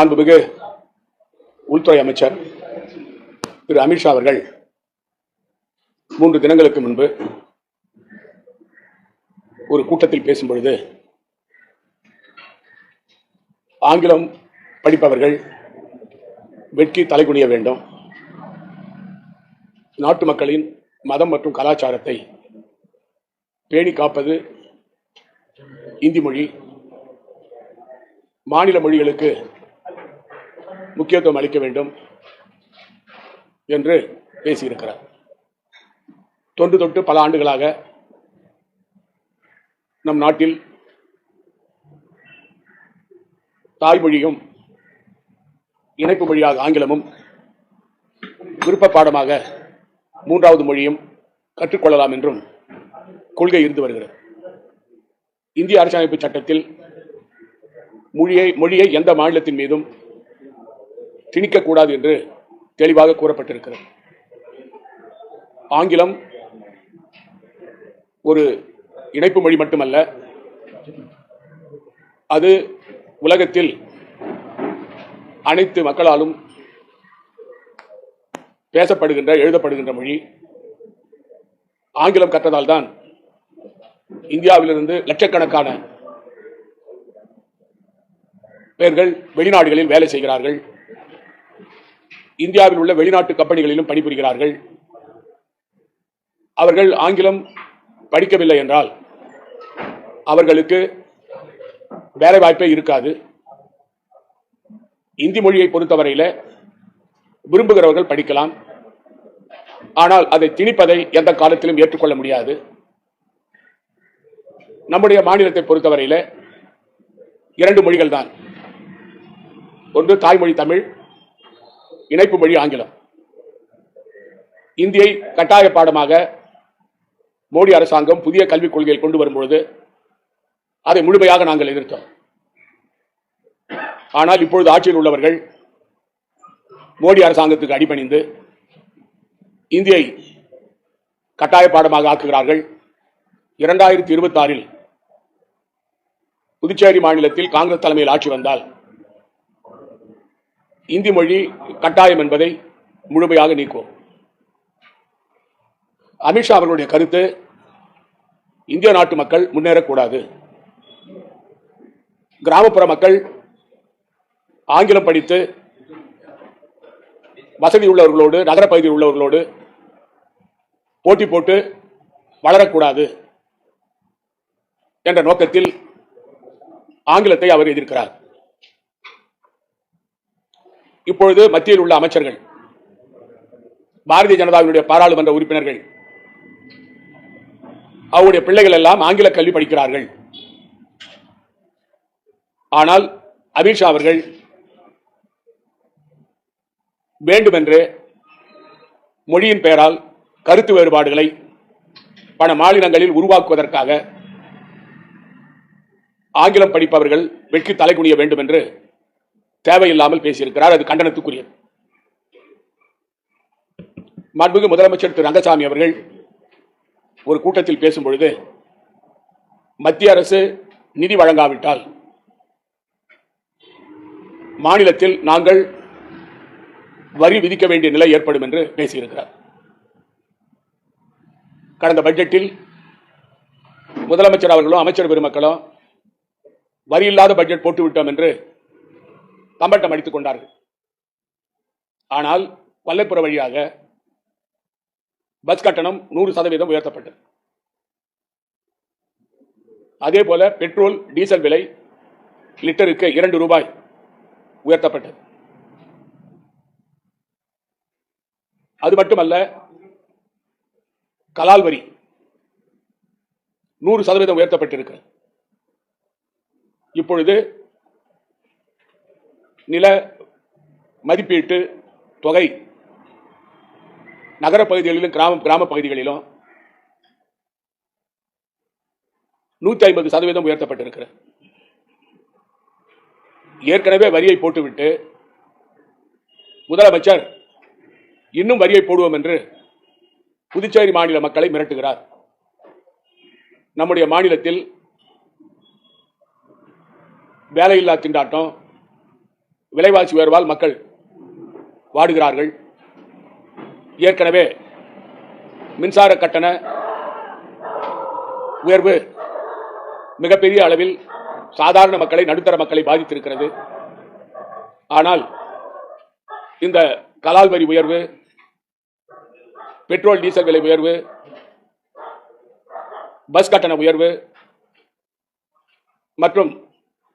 மாண்புமிகு உள்துறை அமைச்சர் திரு அமித்ஷா அவர்கள் மூன்று தினங்களுக்கு முன்பு ஒரு கூட்டத்தில் பேசும் பொழுது ஆங்கிலம் படிப்பவர்கள் வெட்கி தலைகுனிய வேண்டும். நாட்டு மக்களின் மதம் மற்றும் கலாச்சாரத்தை பேணி காப்பது இந்தி மொழி மாநில மொழிகளுக்கு முக்கியத்துவம் அளிக்க வேண்டும் என்று பேசியிருக்கிறார். தொன்று தொட்டு பல ஆண்டுகளாக நம் நாட்டில் தாய்மொழியும் இணைப்பு மொழியாக ஆங்கிலமும் விருப்ப பாடமாக மூன்றாவது மொழியும் கற்றுக்கொள்ளலாம் என்றும் கொள்கை இருந்து வருகிறது. இந்திய அரசியலமைப்பு சட்டத்தில் மொழியை மொழியை எந்த மாநிலத்தின் மீதும் திணிக்கக்கூடாது என்று தெளிவாக கூறப்பட்டிருக்கிறது. ஆங்கிலம் ஒரு இணைப்பு மொழி மட்டுமல்ல அது உலகத்தில் அனைத்து மக்களாலும் பேசப்படுகின்ற எழுதப்படுகின்ற மொழி. ஆங்கிலம் கற்றதால் தான் இந்தியாவிலிருந்து லட்சக்கணக்கான பேர்கள் வெளிநாடுகளில் வேலை செய்கிறார்கள். இந்தியாவில் உள்ள வெளிநாட்டு கம்பெனிகளிலும் பணிபுரிகிறார்கள். அவர்கள் ஆங்கிலம் படிக்கவில்லை என்றால் அவர்களுக்கு வேலை வாய்ப்பே இருக்காது. இந்தி மொழியை பொறுத்தவரையில் விரும்புகிறவர்கள் படிக்கலாம். ஆனால் அதை திணிப்பதை எந்த காலத்திலும் ஏற்றுக்கொள்ள முடியாது. நம்முடைய மாநிலத்தை பொறுத்தவரையில் இரண்டு மொழிகள் தான் ஒன்று தாய்மொழி தமிழ் இணைப்பு மொழி ஆங்கிலம். இந்தியை கட்டாய பாடமாக மோடி அரசாங்கம் புதிய கல்விக் கொள்கையில் கொண்டு வரும்பொழுது அதை முழுமையாக நாங்கள் எதிர்த்தோம். ஆனால் இப்பொழுது ஆட்சியில் உள்ளவர்கள் மோடி அரசாங்கத்துக்கு அடிபணிந்து இந்தியை கட்டாய பாடமாக ஆக்குகிறார்கள். இரண்டாயிரத்தி இருபத்தி ஆறில் புதுச்சேரி மாநிலத்தில் காங்கிரஸ் தலைமையில் ஆட்சி வந்தால் இந்தி மொழி கட்டாயம் என்பதை முழுமையாக நீக்குவோம். அமித்ஷா அவர்களுடைய கருத்து இந்திய நாட்டு மக்கள் முன்னேறக்கூடாது. கிராமப்புற மக்கள் ஆங்கிலம் படித்து வசதி உள்ளவர்களோடு நகர பகுதியில் உள்ளவர்களோடு போட்டி போட்டு வளரக்கூடாது என்ற நோக்கத்தில் ஆங்கிலத்தை அவர் எதிர்க்கிறார். இப்பொழுது மத்தியில் உள்ள அமைச்சர்கள் பாரதிய ஜனதாவினுடைய பாராளுமன்ற உறுப்பினர்கள் அவருடைய பிள்ளைகள் எல்லாம் ஆங்கில கல்வி படிக்கிறார்கள். ஆனால் அமித்ஷா அவர்கள் வேண்டுமென்று மொழியின் பெயரால் கருத்து வேறுபாடுகளை பல மாநிலங்களில் உருவாக்குவதற்காக ஆங்கிலம் படிப்பவர்கள் வெட்கி தலைகுனிய வேண்டும் என்று தேவையில்லாமல் பேசியிருக்கிறார். அது கண்டனத்துக்குரியது மாண்புமிகு முதலமைச்சர் திரு ரங்கசாமி அவர்கள் ஒரு கூட்டத்தில் பேசும் பொழுது மத்திய அரசு நிதி வழங்காவிட்டால் மாநிலத்தில் நாங்கள் வரி விதிக்க வேண்டிய நிலை ஏற்படும் என்று பேசியிருக்கிறார். கடந்த பட்ஜெட்டில் முதலமைச்சர் அவர்களும் அமைச்சர் பெருமக்களும் வரி இல்லாத பட்ஜெட் போட்டுவிட்டோம் என்று தம்பட்டம் அடித்துக் கொண்டார்கள். ஆனால் கொல்லைப்புற வழியாக பஸ் கட்டணம் நூறு சதவீதம் உயர்த்தப்பட்டது. அதே போல பெட்ரோல் டீசல் விலை லிட்டருக்கு இரண்டு ரூபாய் உயர்த்தப்பட்டது. அது மட்டுமல்ல கலால் வரி நூறு சதவீதம் உயர்த்தப்பட்டிருக்கிறது. இப்பொழுது நில மதிப்பீட்டு தொகை நகர பகுதிகளிலும் கிராம கிராம பகுதிகளிலும் நூத்தி ஐம்பது சதவீதம் உயர்த்தப்பட்டிருக்கிறது. ஏற்கனவே வரியை போட்டுவிட்டு முதலமைச்சர் இன்னும் வரியை போடுவோம் என்று புதுச்சேரி மாநில மக்களை மிரட்டுகிறார். நம்முடைய மாநிலத்தில் வேலையில்லா திண்டாட்டம் விலைவாசி உயர்வால் மக்கள் வாடுகிறார்கள். ஏற்கனவே மின்சார கட்டண உயர்வு மிகப்பெரிய அளவில் சாதாரண மக்களை நடுத்தர மக்களை பாதித்திருக்கிறது. ஆனால் இந்த கலால் வரி உயர்வு பெட்ரோல் டீசல் விலை உயர்வு பஸ் கட்டண உயர்வு மற்றும்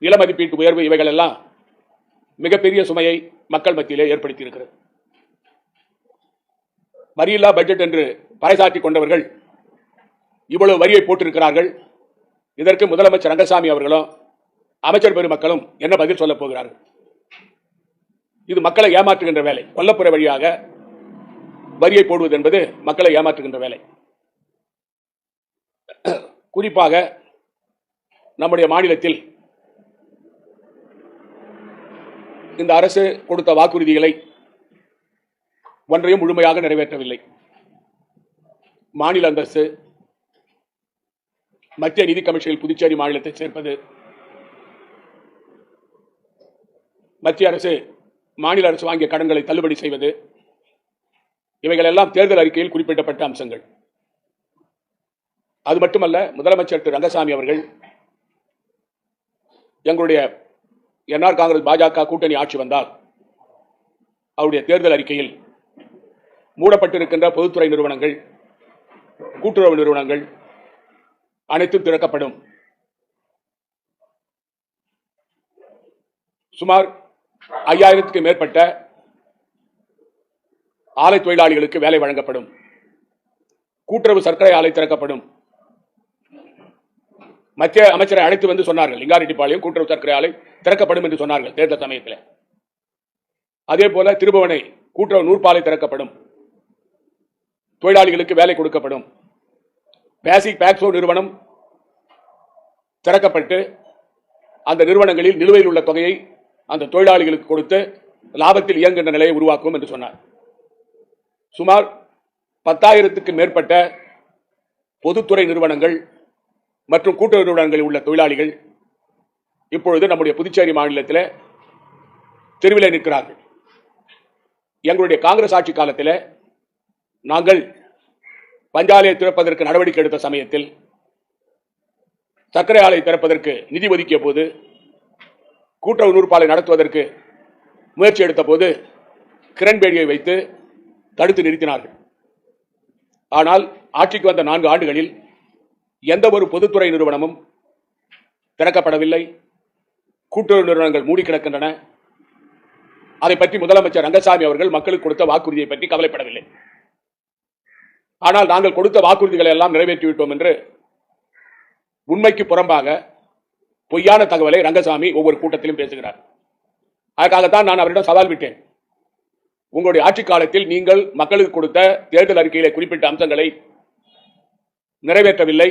நில மதிப்பீட்டு உயர்வு இவைகள் எல்லாம் மிகப்பெரிய சுமையை மக்கள் மத்தியிலே ஏற்படுத்தியிருக்கிறது. வரியில்லா பட்ஜெட் என்று பறைசாற்றி கொண்டவர்கள் இவ்வளவு வரியை போட்டிருக்கிறார்கள். இதற்கு முதலமைச்சர் ரங்கசாமி அவர்களும் அமைச்சர் பெருமக்களும் என்ன பதில் சொல்லப் போகிறார்கள்? இது மக்களை ஏமாற்றுகின்ற வேலை. கொல்லப்புற வழியாக வரியை போடுவது என்பது மக்களை ஏமாற்றுகின்ற வேலை. குறிப்பாக நம்முடைய மாநிலத்தில் இந்த அரசு கொடுத்த வாக்குறுதிகளை ஒன்றையும் முழுமையாக நிறைவேற்றவில்லை. மாநில அந்தஸ்து மத்திய நிதி கமிஷனில் புதுச்சேரி மாநிலத்தை சேர்ப்பது மத்திய அரசு மாநில அரசு வாங்கிய கடன்களை தள்ளுபடி செய்வது இவைகள் எல்லாம் தேர்தல் அறிக்கையில் குறிப்பிடப்பட்ட அம்சங்கள். அது மட்டுமல்ல முதலமைச்சர் திரு ரங்கசாமி அவர்கள் எங்களுடைய என்ஆர் காங்கிரஸ் பாஜக கூட்டணி ஆட்சி வந்தால் அவருடைய தேர்தல் அறிக்கையில் மூடப்பட்டிருக்கின்ற பொதுத்துறை நிறுவனங்கள் கூட்டுறவு நிறுவனங்கள் அனைத்தும் திறக்கப்படும். சுமார் ஐயாயிரத்துக்கு மேற்பட்ட ஆலை தொழிலாளிகளுக்கு வேலை வழங்கப்படும். கூட்டுறவு சர்க்கரை ஆலை திறக்கப்படும். மத்திய அமைச்சரை அழைத்து வந்து சொன்னார்கள். லிங்காரெட்டிப்பாளையம் கூட்டுறவு சர்க்கரை ஆலை திறக்கப்படும் என்று சொன்னார்கள் தேர்தல் சமயத்தில். அதே போல திருபுவனை கூட்டுறவு நூற்பாலை திறக்கப்படும். தொழிலாளிகளுக்கு வேலை கொடுக்கப்படும். பேசிக் பேக்ஸோ நிறுவனம் திறக்கப்பட்டு அந்த நிறுவனங்களில் நிலுவையில் உள்ள தொகையை அந்த தொழிலாளிகளுக்கு கொடுத்து லாபத்தில் இயங்குகின்ற நிலையை உருவாக்கும் என்று சொன்னார். சுமார் பத்தாயிரத்துக்கு மேற்பட்ட பொதுத்துறை நிறுவனங்கள் மற்றும் கூட்டுறவு நிறுவனங்களில் உள்ள தொழிலாளிகள் இப்பொழுது நம்முடைய புதுச்சேரி மாநிலத்தில் தெருவிலே நிற்கிறார்கள். எங்களுடைய காங்கிரஸ் ஆட்சி காலத்தில் நாங்கள் பஞ்சாலையை திறப்பதற்கு நடவடிக்கை எடுத்த சமயத்தில் சர்க்கரை ஆலை திறப்பதற்கு நிதி ஒதுக்கிய போது கூட்டுறவு நூற்பாலை நடத்துவதற்கு முயற்சி எடுத்த போது கிரண்பேடியை வைத்து தடுத்து நிறுத்தினார்கள். ஆனால் ஆட்சிக்கு வந்த நான்கு ஆண்டுகளில் எந்த ஒரு பொதுத்துறை நிறுவனமும் திறக்கப்படவில்லை. கூட்டுறவு நிறுவனங்கள் மூடி கிடக்கின்றன. அதை பற்றி முதலமைச்சர் ரங்கசாமி அவர்கள் மக்களுக்கு கொடுத்த வாக்குறுதியை பற்றி கவலைப்படவில்லை. ஆனால் நாங்கள் கொடுத்த வாக்குறுதிகளை எல்லாம் நிறைவேற்றிவிட்டோம் என்று உண்மைக்கு புறம்பாக பொய்யான தகவலை ரங்கசாமி ஒவ்வொரு கூட்டத்திலும் பேசுகிறார். அதற்காகத்தான் நான் அவரிடம் சவால் விட்டேன். உங்களுடைய ஆட்சி காலத்தில் நீங்கள் மக்களுக்கு கொடுத்த தேர்தல் அறிக்கையிலே குறிப்பிட்ட அம்சங்களை நிறைவேற்றவில்லை.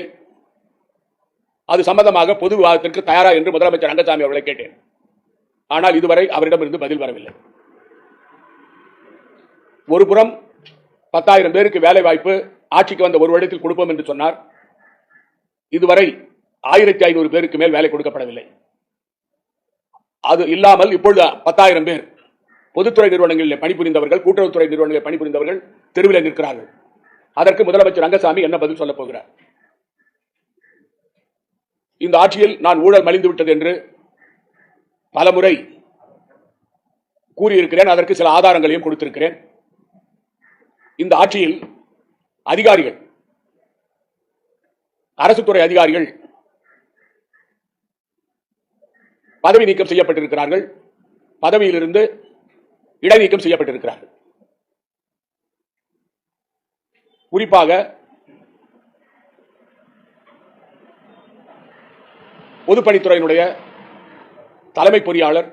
அது சம்பந்தமாக பொது விவாதத்திற்கு தயாரா என்று முதலமைச்சர் ரங்கசாமி அவர்களை கேட்டேன். ஆனால் இதுவரை அவரிடமிருந்து பதில் வரவில்லை. ஒரு புறம் பத்தாயிரம் பேருக்கு வேலை வாய்ப்பு ஆட்சிக்கு வந்த ஒரு வருடத்தில் கொடுப்போம் என்று சொன்னார். இதுவரை ஆயிரத்தி ஐநூறு பேருக்கு மேல் வேலை கொடுக்கப்படவில்லை. அது இல்லாமல் இப்பொழுது பத்தாயிரம் பேர் பொதுத்துறை நிறுவனங்களில் பணிபுரிந்தவர்கள் கூட்டுறவுத்துறை நிறுவனங்களில் பணிபுரிந்தவர்கள் தெருவில் நிற்கிறார்கள். அதற்கு முதலமைச்சர் ரங்கசாமி என்ன பதில் சொல்லப் போகிறார்? இந்த ஆட்சியில் நான் ஊழல் மலிந்து விட்டது என்று பலமுறை கூறியிருக்கிறேன். அதற்கு சில ஆதாரங்களையும் கொடுத்திருக்கிறேன். இந்த ஆட்சியில் அதிகாரிகள் அரசு துறை அதிகாரிகள் பதவி நீக்கம் செய்யப்பட்டிருக்கிறார்கள். பதவியிலிருந்து இடைநீக்கம் செய்யப்பட்டிருக்கிறார்கள். குறிப்பாக பொதுப்பணித்துறையினுடைய தலைமை பொறியாளர்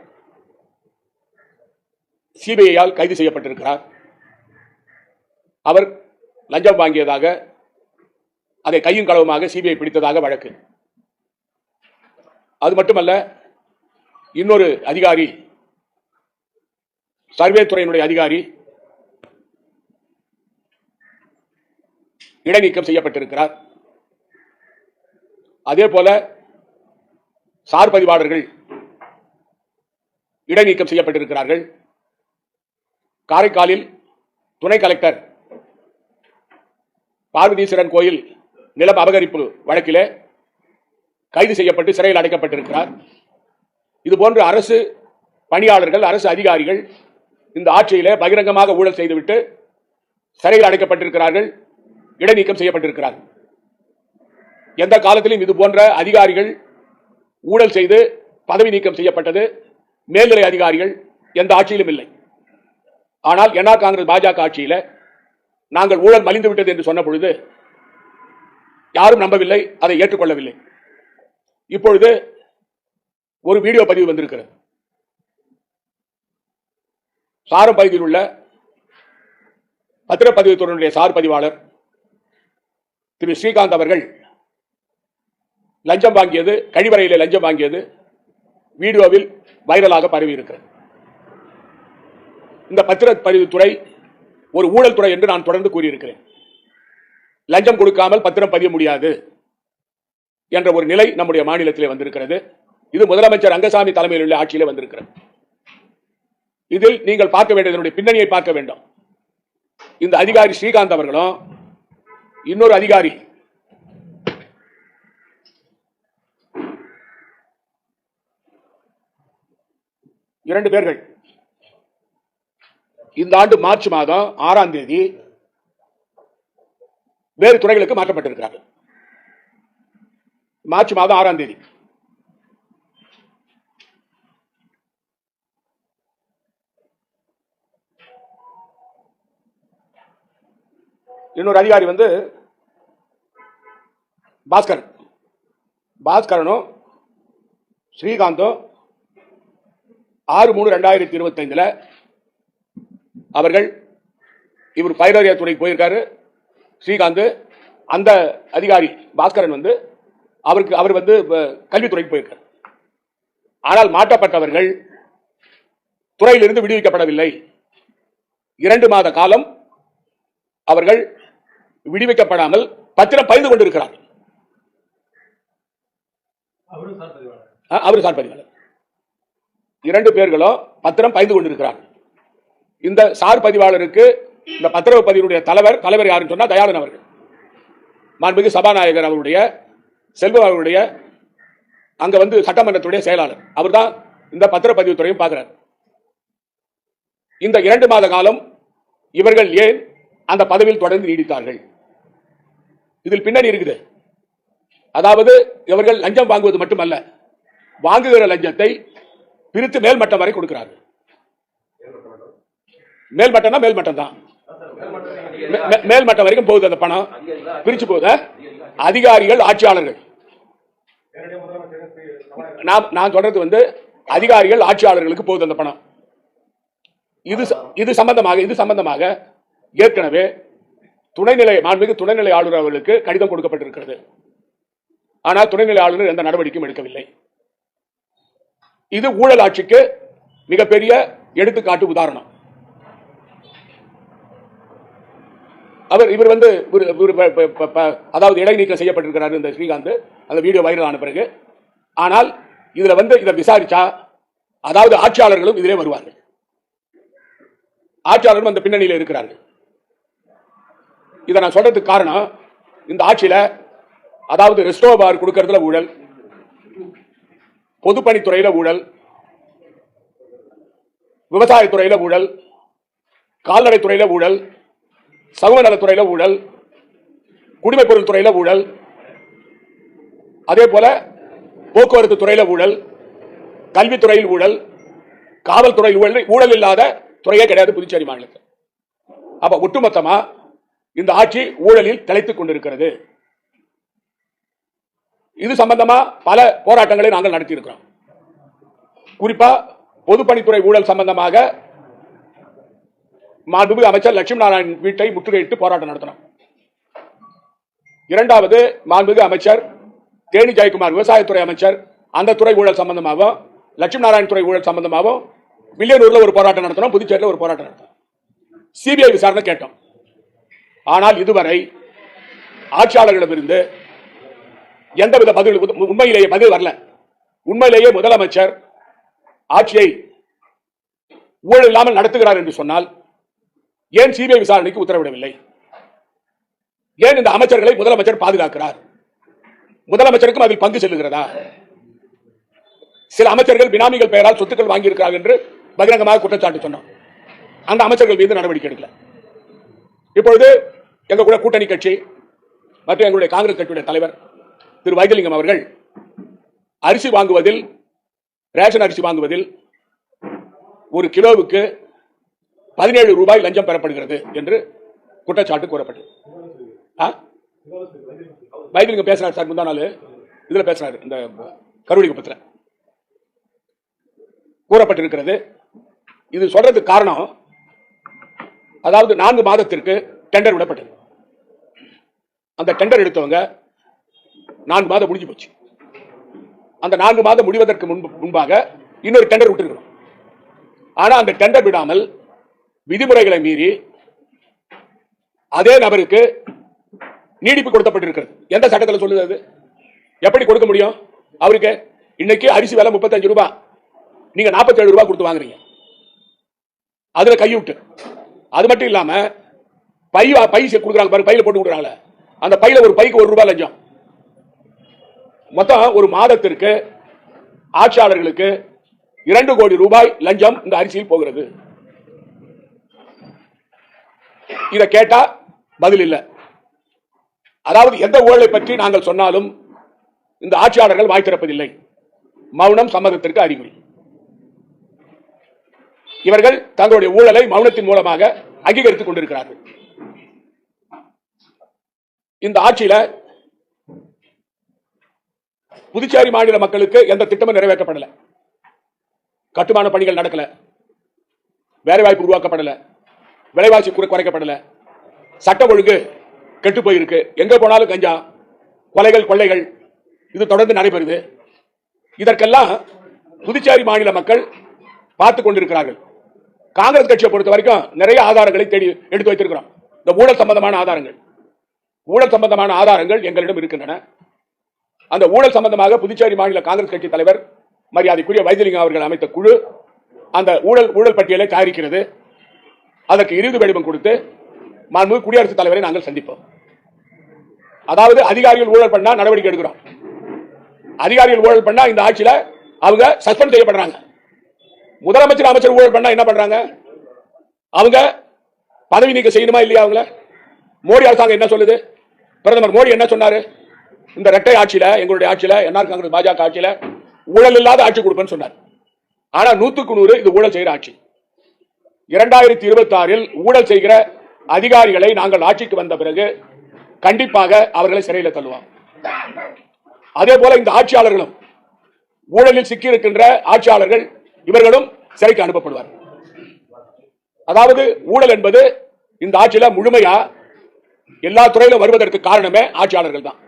சிபிஐயால் கைது செய்யப்பட்டிருக்கிறார். அவர் லஞ்சம் வாங்கியதாக அதை கையும் களவுமாக சிபிஐ பிடித்ததாக வழக்கு. அது மட்டுமல்ல இன்னொரு அதிகாரி சர்வே துறையினுடைய அதிகாரி இடைநீக்கம் செய்யப்பட்டிருக்கிறார். அதே போல சார் பதிவாளர்கள் இடைநீக்கம் செய்யப்பட்டிருக்கிறார்கள். காரைக்காலில் துணை கலெக்டர் பார்வதீஸ்வரன் கோயில் நிலம் அபகரிப்பு வழக்கிலே கைது செய்யப்பட்டு சிறையில் அடைக்கப்பட்டிருக்கிறார். இதுபோன்று அரசு பணியாளர்கள் அரசு அதிகாரிகள் இந்த ஆட்சியிலே பகிரங்கமாக ஊழல் செய்துவிட்டு சிறையில் அடைக்கப்பட்டிருக்கிறார்கள். இடைநீக்கம் செய்யப்பட்டிருக்கிறார்கள் எந்த காலத்திலும் இது போன்ற அதிகாரிகள் ஊழல் செய்து பதவி நீக்கம் செய்யப்பட்டது மேல்நிலை அதிகாரிகள் எந்த ஆட்சியிலும் இல்லை. ஆனால் என்ஆர் காங்கிரஸ் பாஜக ஆட்சியில் நாங்கள் ஊழல் மலிந்து விட்டது என்று சொன்ன பொழுது யாரும் நம்பவில்லை அதை ஏற்றுக்கொள்ளவில்லை. இப்பொழுது ஒரு வீடியோ பதிவு வந்திருக்கிறது. சாரம் பகுதியில் உள்ள பத்திரப்பதிவுத்துறையினுடைய சார் பதிவாளர் திரு ஸ்ரீகாந்த் அவர்கள் லஞ்சம் வாங்கியது கழிவறையில் லஞ்சம் வாங்கியது வீடியோவில் வைரலாக பரவி இருக்கிறது இந்த பத்திரப்பதிவுத்துறை ஒரு ஊழல் துறை என்று நான் தொடர்ந்து கூறியிருக்கிறேன். லஞ்சம் கொடுக்காமல் பத்திரம் பதிய முடியாது என்ற ஒரு நிலை நம்முடைய மாநிலத்திலே வந்திருக்கிறது. இது முதலமைச்சர் ரங்கசாமி தலைமையில் உள்ள ஆட்சியிலே வந்திருக்கிறது. இதில் நீங்கள் பார்க்க வேண்டிய பின்னணியை பார்க்க வேண்டும். இந்த அதிகாரி ஸ்ரீகாந்த் அவர்களும் இன்னொரு அதிகாரி. இரண்டு பேர்கள். இந்த ஆண்டு மார்ச் மாதம் ஆறாம் தேதி வேறு துறைகளுக்கு மாற்றப்பட்டிருக்கிறார்கள். மார்ச் மாதம் ஆறாம் தேதி. இன்னொரு அதிகாரி வந்து பாஸ்கரன். பாஸ்கரனும் ஸ்ரீகாந்தும் ஆறு மூணு ரெண்டாயிரத்தி இருபத்தைந்துல அவர்கள் இவர் பயிரறியா துறைக்கு போயிருக்காரு. ஸ்ரீகாந்த் அந்த அதிகாரி பாஸ்கரன் வந்து அவருக்கு அவர் வந்து கல்வித்துறைக்கு போயிருக்கார். ஆனால் மாற்றப்பட்டவர்கள் துறையிலிருந்து விடுவிக்கப்படவில்லை. இரண்டு மாத காலம் அவர்கள் விடுவிக்கப்படாமல் பத்திரம் பகிர்ந்து கொண்டிருக்கிறார். அவர் சார் பதிவாளர் இரண்டு பேர்களும் பத்திரம் பகிர்ந்து கொண்டிருக்கிறார்கள் இந்த சார் பதிவாளருக்கு இந்த பத்திரவு பதிவுடைய தலைவர் தலைவர் யாருன்னு சொன்னா தயாளன் அவர்கள். மாண்புமிகு சபாநாயகர் அவருடைய செல்வம் அவருடைய அங்க வந்து சட்டமன்றத்துடைய செயலாளர். அவர்தான் இந்த பத்திரப்பதிவு துறையும் பார்க்கிறார். இந்த இரண்டு மாத காலம் இவர்கள் ஏன் அந்த பதவியில் தொடர்ந்து நீடித்தார்கள்? இதில் பின்னணி இருக்குது. அதாவது இவர்கள் லஞ்சம் வாங்குவது மட்டுமல்ல வாங்குகிற லஞ்சத்தை பிரித்து மேல்மட்டம் வரை கொடுக்கிறார்கள். மேல்மட்டம்னா மேல்மட்டம் தான். மே- மேல்மட்டம் வரைக்கும் போகுது அந்த பணம். பிரிச்சு போகுது. அதிகாரிகள் ஆட்சியாளர்கள். நான் நான் சொல்றது வந்து அதிகாரிகள் ஆட்சியாளர்களுக்கு போகுது அந்த பணம். இது ச- இது சம்பந்தமாக இது சம்பந்தமாக ஏற்கனவே துணைநிலை மாண்புமிகு துணைநிலை ஆளுநர் அவர்களுக்கு கடிதம் கொடுக்கப்பட்டிருக்கிறது. ஆனால் துணைநிலை ஆளுநர் எந்த நடவடிக்கையும் எடுக்கவில்லை. இது ஊழல் ஆட்சிக்கு மிகப்பெரிய எடுத்துக்காட்டு உதாரணம். அவர் இவர் வந்து அதாவது இடைநீக்கம் செய்யப்பட்டிருக்கிறார் இந்த ஸ்ரீகாந்த். அந்த வீடியோ வைரல் ஆன பிறகு. ஆனால் இதுல வந்து இதை விசாரிச்சா அதாவது ஆட்சியாளர்களும் இதிலே வருவார்கள். ஆட்சியாளரும் அந்த பின்னணியில் இருக்கிறார்கள். இதை நான் சொல்றதுக்கு காரணம் இந்த ஆட்சியில அதாவது ரெஸ்டோ பார் கொடுக்கறதுல ஊழல் பொதுப்பணித்துறையில ஊழல் விவசாயத்துறையில ஊழல் கால்நடைத்துறையில ஊழல் சமூக நலத்துறையில ஊழல் குடிமைப் பொருள் துறையில ஊழல் அதே போல போக்குவரத்து துறையில ஊழல் கல்வித்துறையில் ஊழல் காவல்துறையில் ஊழல் ஊழல் இல்லாத துறையே கிடையாது புதுச்சேரி மாநிலத்தில். அப்ப ஒட்டுமொத்தமா இந்த ஆட்சி ஊழலில் தலைத்துக் கொண்டிருக்கிறது. இது சம்பந்தமா பல போராட்டங்களை நாங்கள் நடத்தியிருக்கிறோம். குறிப்பா பொதுப்பணித்துறை ஊழல் சம்பந்தமாக மாண்புமிகு அமைச்சர் லட்சுமி நாராயண் வீட்டை முற்றுகையிட்டு போராட்டம் நடத்தினோம். இரண்டாவது மாண்புமிகு அமைச்சர் தேனி ஜெயக்குமார் விவசாயத்துறை அமைச்சர் அந்த துறை ஊழல் சம்பந்தமாகவும் லட்சுமி நாராயண் துறை ஊழல் சம்பந்தமாகவும் வில்லியனூர்ல ஒரு போராட்டம் நடத்தினோம் புதுச்சேரியில் ஒரு போராட்டம் நடத்தினோம். சிபிஐ விசாரணை கேட்டோம். ஆனால் இதுவரை ஆட்சியாளர்களிடமிருந்து எந்தவித பதில் உண்மையிலேயே பதில் வரல. உண்மையிலேயே முதலமைச்சர் ஆட்சியை ஊழல் இல்லாமல் நடத்துகிறார் என்று சொன்னால் ஏன் சிபிஐ விசாரணைக்கு உத்தரவிடவில்லை? ஏன் இந்த அமைச்சர்களை முதலமைச்சர் பாதுகாக்கிறார்? முதலமைச்சருக்கும் அதில் பங்கு செல்லுகிறதா? சில அமைச்சர்கள் பினாமிகள் பெயரால் சொத்துக்கள் வாங்கியிருக்கிறார்கள் என்று பகிரங்கமாக குற்றச்சாட்டு சொன்னோம் அந்த அமைச்சர்கள் மீது நடவடிக்கை எடுக்கல. இப்பொழுது எங்க கூட கூட்டணி கட்சி மற்றும் எங்களுடைய காங்கிரஸ் கட்சியுடைய தலைவர் திரு வைகலிங்கம் அவர்கள் அரிசி வாங்குவதில் ரேஷன் அரிசி வாங்குவதில் ஒரு கிலோவுக்கு பதினேழு ரூபாய் லஞ்சம் பெறப்படுகிறது என்று குற்றச்சாட்டு கூறப்பட்டது. ஆ? வைத்திலிங்கம் பேசுறாரு சார் முந்தா நாள். இதுல பேசுறாரு இந்த கருவடி குப்பத்துல கூறப்பட்டிருக்கிறது. இது சொல்றதுக்கு காரணம் அதாவது நான்கு மாதத்திற்கு டெண்டர் விடப்பட்டது. அந்த டெண்டர் எடுத்தவங்க நான்கு மாதம் முடிஞ்சு போச்சு. அந்த நான்கு மாதம் முடிவதற்கு முன்பு முன்பாக இன்னொரு டெண்டர் விட்டுருக்கணும் ஆனால் அந்த டெண்டர் விடாமல் விதிமுறைகளை மீறி அதே நபருக்கு நீடிப்பு கொடுத்தப்பட்டிருக்கிறது எந்த சட்டத்தில் சொல்லுது அது? எப்படி கொடுக்க முடியும்? அவருக்கு இன்னைக்கு அரிசி விலை முப்பத்தஞ்சு ரூபாய் நீங்க 47 ரூபாய் கொடுத்து வாங்குறீங்க. அதுல கைவிட்டு அது மட்டும் இல்லாம பை பைசை பை கொடுக்குறாங்க பாருங்க பையில போட்டு கொடுக்குறாங்களே. அந்த பையில ஒரு பைக்கு ஒரு ரூபாய் லஞ்சம். மொத்தம் ஒரு மாதத்திற்கு ஆட்சியாளர்களுக்கு இரண்டு கோடி ரூபாய் லஞ்சம் இந்த அரிசியில் போகிறது. இதை கேட்டா பதில் இல்லை. அதாவது எந்த ஊழலை பற்றி நாங்கள் சொன்னாலும் இந்த ஆட்சியாளர்கள் வாய் திறப்பதில்லை. மௌனம் சம்மதத்திற்கு அறிகுறி. இவர்கள் தங்களுடைய ஊழலை மௌனத்தின் மூலமாக அங்கீகரித்துக் கொண்டிருக்கிறார்கள். இந்த ஆட்சியில புதுச்சேரி மாநில மக்களுக்கு எந்த திட்டமும் நிறைவேற்றப்படல. கட்டுமான பணிகள் நடக்கல. வேலைவாய்ப்பு உருவாக்கப்படல. விலைவாசி குறைக்கப்படல. சட்டம் ஒழுங்கு கெட்டு போயிருக்கு. எங்க போனாலும் கஞ்சா. கொலைகள் கொள்ளைகள். இது தொடர்ந்து நடைபெறுது. இதற்கெல்லாம் புதுச்சேரி மாநில மக்கள் பார்த்து கொண்டிருக்கிறார்கள். காங்கிரஸ் கட்சியை பொறுத்த வரைக்கும் நிறைய ஆதாரங்களை தேடி எடுத்து வைத்திருக்கிறோம். இந்த ஊழல் சம்பந்தமான ஆதாரங்கள். ஊழல் சம்பந்தமான ஆதாரங்கள் எங்களிடம் இருக்கின்றன. அந்த ஊழல் சம்பந்தமாக புதுச்சேரி மாநில காங்கிரஸ் கட்சி தலைவர் மரியாதைக்குரிய வைத்திலிங்கம் அவர்கள் அமைத்த குழு அந்த ஊழல் ஊழல் பட்டியலை தயாரிக்கிறது. அதற்கு இறுதி வடிவம் கொடுத்து மாண்புமிகு குடியரசுத் தலைவரை நாங்கள் சந்திப்போம். அதாவது அதிகாரிகள் ஊழல் பண்ணா நடவடிக்கை எடுக்கிறோம். அதிகாரிகள் ஊழல் பண்ணா இந்த ஆட்சியில அவங்க சஸ்பெண்ட் செய்யப்படுறாங்க. முதலமைச்சர் அமைச்சர் ஊழல் பண்ணா என்ன பண்றாங்க? அவங்க பதவி நீக்க செய்யணுமா இல்லையா அவங்கள? மோடி அரசாங்கம் என்ன சொல்லுது? பிரதமர் மோடி என்ன சொன்னாரு? இந்த இரட்டை ஆட்சியில எங்களுடைய ஆட்சியில என்ஆர் காங்கிரஸ் பாஜக ஆட்சியில ஊழல் இல்லாத ஆட்சி கொடுப்பேன்னு சொன்னார். ஆனா நூத்துக்கு நூறு இது ஊழல் செய்கிற ஆட்சி. இரண்டாயிரத்தி இருபத்தி ஆறில் ஊழல் செய்கிற அதிகாரிகளை நாங்கள் ஆட்சிக்கு வந்த பிறகு கண்டிப்பாக அவர்களை சிறையில் தள்ளுவோம். அதே போல இந்த ஆட்சியாளர்களும் ஊழலில் சிக்கியிருக்கின்ற ஆட்சியாளர்கள் இவர்களும் சிறைக்கு அனுப்பப்படுவார். அதாவது ஊழல் என்பது இந்த ஆட்சியில முழுமையா எல்லா துறையிலும் வருவதற்கு காரணமே ஆட்சியாளர்கள் தான்.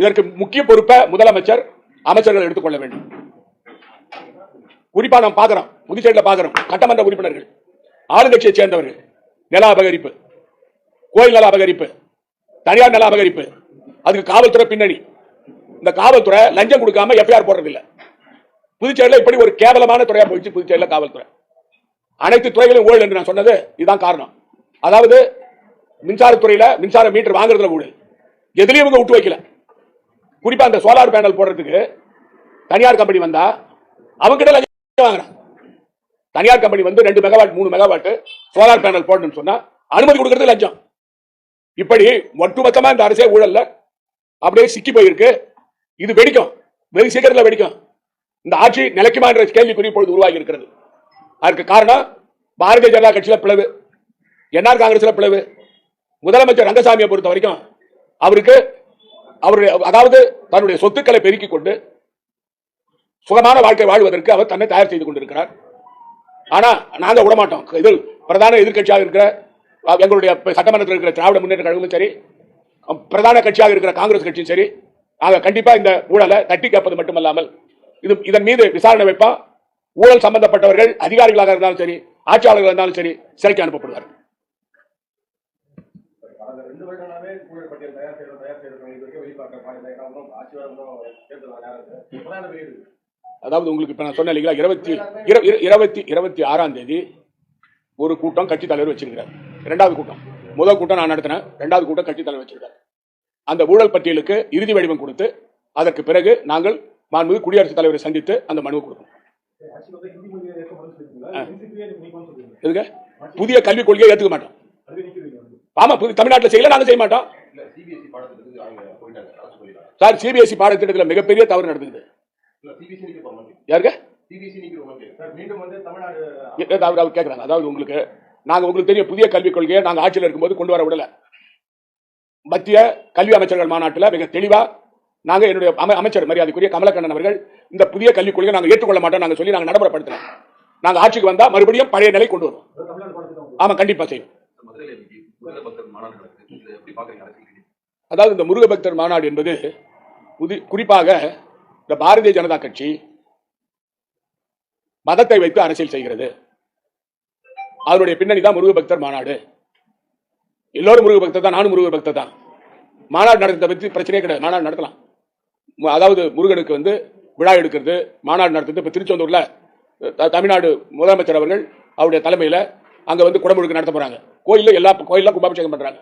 இதற்கு முக்கிய பொறுப்பை முதலமைச்சர் அமைச்சர்கள் எடுத்துக்கொள்ள வேண்டும். குறிப்பா நாம் பார்க்கிறோம் புதுச்சேரியில் பார்க்கிறோம் சட்டமன்ற உறுப்பினர்கள் ஆளுங்கட்சியை சேர்ந்தவர்கள் நில அபகரிப்பு கோயில் நில அபகரிப்பு தனியார் நில அபகரிப்பு அதுக்கு காவல்துறை பின்னணி. இந்த காவல்துறை லஞ்சம் கொடுக்காம எஃப்ஐஆர் போடுறதில்லை. புதுச்சேரியில இப்படி ஒரு கேவலமான துறையா போயிடுச்சு புதுச்சேரியில் காவல்துறை. அனைத்து துறைகளும் ஊழல் என்று நான் சொன்னது இதுதான் காரணம். அதாவது மின்சாரத்துறையில மின்சார மீட்டர் வாங்குறதுல ஊழல். எதுலயும் இவங்க விட்டு வைக்கல. குறிப்பா அந்த சோலார் பேனல் போடுறதுக்கு தனியார் கம்பெனி வந்தா அவங்க கிட்ட லஞ்சம் வாங்குறாங்க. தனியார் கம்பெனி வந்து ரெண்டு மெகாவாட் மூணு மெகாவாட் சோலார் பேனல் போடணும்னு சொன்னா அனுமதி கொடுக்கறது லஞ்சம். இப்படி ஒட்டுமொத்தமா இந்த அரசே ஊழல்ல அப்படியே சிக்கி போயிருக்கு. இது வெடிக்கும். வெகு சீக்கிரத்தில் வெடிக்கும். இந்த ஆட்சி நிலைக்குமா என்ற கேள்விக்குறி இப்பொழுது உருவாகி இருக்கிறது. அதற்கு காரணம் பாரதிய ஜனதா கட்சியில பிளவு என்ஆர் காங்கிரஸ்ல பிளவு முதலமைச்சர் ரங்கசாமியை பொறுத்த வரைக்கும் அவருக்கு அவருடைய அதாவது தன்னுடைய சொத்துக்களை பெருக்கிக் கொண்டு சுகமான வாழ்க்கை வாழ்வதற்கு அவர் தன்னை தயார் செய்து கொண்டிருக்கிறார். ஆனா நாங்க விட மாட்டோம் இதில் பிரதான எதிர்க்கட்சியாக இருக்கிற எங்களுடைய சட்டமன்றத்தில் இருக்கிற திராவிட முன்னேற்ற கழகமும் சரி பிரதான கட்சியாக இருக்கிற காங்கிரஸ் கட்சியும் சரி நாங்கள் கண்டிப்பாக இந்த ஊழலை தட்டி கேட்பது மட்டுமல்லாமல் இது இதன் மீது விசாரணை வைப்பா. ஊழல் சம்பந்தப்பட்டவர்கள் அதிகாரிகளாக இருந்தாலும் சரி ஆட்சியாளர்களாக இருந்தாலும் சரி சிறைக்கு அனுப்பப்படுவார் அதாவது உங்களுக்கு இப்ப நான் சொன்னேன் இல்லைங்களா இருபத்தி இருபத்தி இருபத்தி ஆறாம் தேதி ஒரு கூட்டம் கட்சி தலைவர் வச்சிருக்கிறார். இரண்டாவது கூட்டம். முதல் கூட்டம் நான் நடத்தினேன். இரண்டாவது கூட்டம் கட்சி தலைவர் வச்சிருக்காரு. அந்த ஊழல் பட்டியலுக்கு இறுதி வடிவம் கொடுத்து அதற்கு பிறகு நாங்கள் மாண்புமிகு குடியரசுத் தலைவரை சந்தித்து அந்த மனுவை கொடுக்கணும். எதுங்க? புதிய கல்விக் கொள்கையை ஏத்துக்க மாட்டோம். ஆமா புது தமிழ்நாட்டில் செய்யல நாங்க செய்ய மாட்டோம். சார் சிபிஎஸ்சி சார் சிபிஎஸ்இ பாடத்திட்டத்தில் மிகப்பெரிய தவறு நடந்தது யாருங்க? அவர் கேட்குறாங்க அதாவது உங்களுக்கு நாங்க உங்களுக்கு தெரியும் புதிய கல்விக் கொள்கையை நாங்க ஆட்சியில் இருக்கும்போது கொண்டு வர விடல. மத்திய கல்வி அமைச்சர்கள் மாநாட்டில் மிக தெளிவா நாங்க என்னுடைய அம- அமைச்சர் மரியாதைக்குரிய கமலக்கண்ணன் அவர்கள் இந்த புதிய கல்விக் கொள்கையை நாங்க ஏற்றுக்கொள்ள மாட்டோம் நாங்க சொல்லி நாங்க நடைமுறைப்படுத்தலாம் நாங்க ஆட்சிக்கு வந்தா மறுபடியும் பழைய நிலை கொண்டு வருவோம். அதாவது தமிழ்நாடு பாடத்தை தான் ஆமா கண்டிப்பா செய்யும் மதுரையில இன்னைக்கு முருக பக்தர் மாநாடு நடக்குது. இதுல எப்படி பாக்குறீங்க அரசியல் ரீதியா? அதாவது இந்த முருக பக்தர் மாநாடு என்பது புதி குறிப்பாக இந்த பாரதிய ஜனதா கட்சி மதத்தை வைத்து அரசியல் செய்கிறது. அதனுடைய பின்னணி தான் முருக பக்தர் மாநாடு. எல்லோரும் முருக பக்தர் தான் நானும் முருக பக்தர் தான். மாநாடு நடத்துறதை பற்றி பிரச்சனையே கிடையாது. மாநாடு நடத்தலாம். அதாவது முருகனுக்கு வந்து விழா எடுக்கிறது மாநாடு நடத்துறது. இப்போ திருச்செந்தூரில் த- தமிழ்நாடு முதலமைச்சர் அவர்கள் அவருடைய தலைமையில் அங்கே வந்து குடமுழுக்கு நடத்த போகிறாங்க கோயிலில் எல்லா கோயிலில் கும்பாபிஷேகம் பண்ணுறாங்க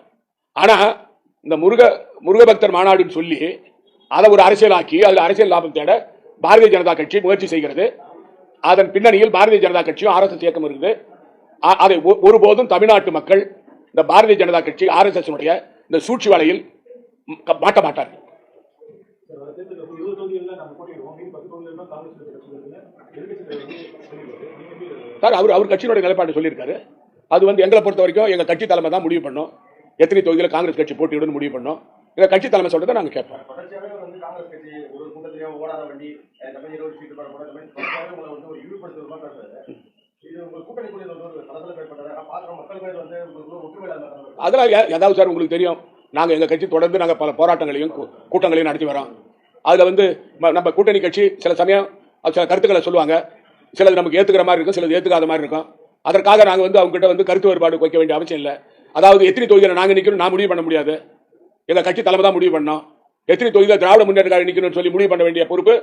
ஆனால் இந்த முருக முருக பக்தர் மாநாடுன்னு சொல்லி அதை ஒரு அரசியலாக்கி அதில் அரசியல் லாபம் தேட பாரதிய ஜனதா கட்சி முயற்சி செய்கிறது. அதன் பின்னணியில் பாரதிய ஜனதா கட்சியும் ஆர்எஸ்எஸ் இயக்கம் இருக்குது. அதை ஒருபோதும் தமிழ்நாட்டு மக்கள் இந்த பாரதிய ஜனதா கட்சி ஆர்எஸ்எஸ் உடைய இந்த சூழ்ச்சி வலையில் மாட்ட மாட்டார்கள் சார் வர தேர்தலில் வந்து இருபது தொகுதிகளில் நம்ம போட்டியிடுவோம். மீன் பத்து தொகுதிகளில் காங்கிரஸ் சார் அவர் அவர் கட்சியினுடைய நிலைப்பாடு சொல்லியிருக்காரு. அது வந்து எங்களை பொறுத்த வரைக்கும் எங்க கட்சி தலைமை தான் முடிவு பண்ணோம். எத்தனை தொகுதியில் காங்கிரஸ் கட்சி போட்டியிடுன்னு முடிவு பண்ணோம். எங்க கட்சி தலைமை சொல்றதை நாங்கள் கேட்போம். இது. அதெல்லாம் ஏதாவது சார் உங்களுக்கு தெரியும். நாங்கள் எங்கள் கட்சி தொடர்ந்து நாங்கள் பல போராட்டங்களையும் கூட்டங்களையும் நடத்தி வரோம் அதில் வந்து நம்ம கூட்டணி கட்சி சில சமயம் சில கருத்துக்களை சொல்லுவாங்க. சிலது நமக்கு ஏற்றுக்கிற மாதிரி இருக்கும் சிலது ஏற்றுக்காத மாதிரி இருக்கும். அதற்காக நாங்கள் வந்து அவங்ககிட்ட வந்து கருத்து வேறுபாடு வைக்க வேண்டிய அவசியம் இல்லை. அதாவது எத்தனை தொகுதியில் நாங்கள் நிற்கணும் நான் முடிவு பண்ண முடியாது. எங்கள் கட்சி தலைமை தான் முடிவு பண்ணோம். எத்தனை தொகுதியில் திராவிட முன்னேற்ற கழகம் நிற்கணும்னு சொல்லி முடிவு பண்ண வேண்டிய பொறுப்பு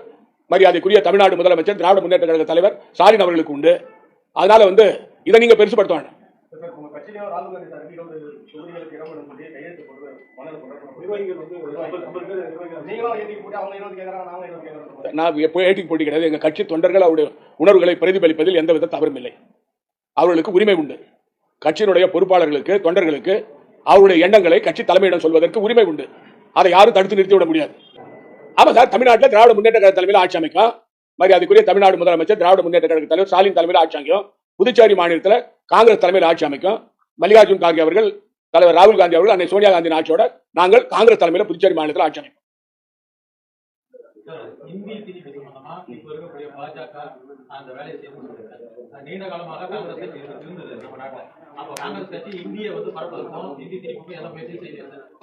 மரியாதைக்குரிய தமிழ்நாடு முதலமைச்சர் திராவிட முன்னேற்ற கழக தலைவர் ஸ்டாலின் அவர்களுக்கு உண்டு. அதனால வந்து இதை நீங்கள் பெருசுப்படுத்த வேண்டாம் கட்சியிலேயே ராகுல் காந்தி சார் இருபது தொகுதிகளுக்கு இடம் சொல்லி கையெழுத்து போட்டு மனதில் போட்டு நிர்வாகிகள் வந்து ஒரு ஐம்பது ஐம்பது பேர் நிர்வாகிகள் நீங்களும் ஏற்றி போட்டு அவங்க இருபது கேட்கறாங்க நாங்க இருபது கேட்கறோம் நான் எப்போ ஏட்டிக்கு போட்டி கிடையாது. எங்கள் கட்சி தொண்டர்கள் அவருடைய உணர்வுகளை பிரதிபலிப்பதில் எந்தவித தவறும் இல்லை. அவர்களுக்கு உரிமை உண்டு. கட்சியினுடைய பொறுப்பாளர்களுக்கு தொண்டர்களுக்கு அவருடைய எண்ணங்களை கட்சி தலைமையிடம் சொல்வதற்கு உரிமை உண்டு. அதை யாரும் தடுத்து நிறுத்தி விட முடியாது. ஆமா சார் தமிழ்நாட்டில் திராவிட முன்னேற்ற கழக தலைமையில் ஆட்சி அமைக்கும். மரியாதைக்குரிய தமிழ்நாடு முதலமைச்சர் திராவிட முன்னேற்ற கழக தலைவர் ஸ்டாலின் தலைமையில் ஆட்சி அமைக்கும். புதுச்சேரி மாநிலத்தில் காங்கிரஸ் தலைமையில் ஆட்சி அமைக்கும். மல்லிகார்ஜுன் கார்கே அவர்கள் தலைவர் ராகுல் காந்தி அவர்கள் அன்னை சோனியா காந்தி ஆட்சியோட நாங்கள் காங்கிரஸ் தலைமையில் புதுச்சேரி மாநிலத்தில் ஆட்சி அமைப்போம்.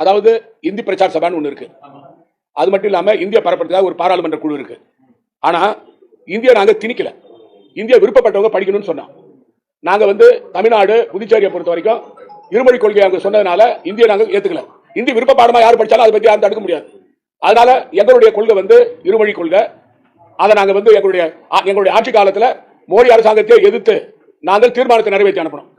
அதாவது இந்தி பிரச்சார சபான்னு ஒன்று இருக்கு. அது மட்டும் இல்லாம இந்திய பரப்புறதுக்காக ஒரு பாராளுமன்ற குழு இருக்கு. ஆனா இந்தியா நாங்க திணிக்கல. இந்தியா விருப்பப்பட்டவங்க படிக்கணும்னு சொன்னோம். நாங்கள் வந்து தமிழ்நாடு புதுச்சேரியை பொறுத்த வரைக்கும் இருமொழி கொள்கை அங்கே சொன்னதுனால இந்தியை நாங்கள் ஏற்றுக்கல இந்தி விருப்ப பாடமாக யார் படிச்சாலும் அதை பற்றி யாரும் தடுக்க முடியாது. அதனால எங்களுடைய கொள்கை வந்து இருமொழி கொள்கை. அதை நாங்கள் வந்து எங்களுடைய எங்களுடைய ஆட்சி காலத்தில் மோடி அரசாங்கத்தை எதிர்த்து நாங்கள் தீர்மானத்தை நிறைவேற்றி அனுப்பணும்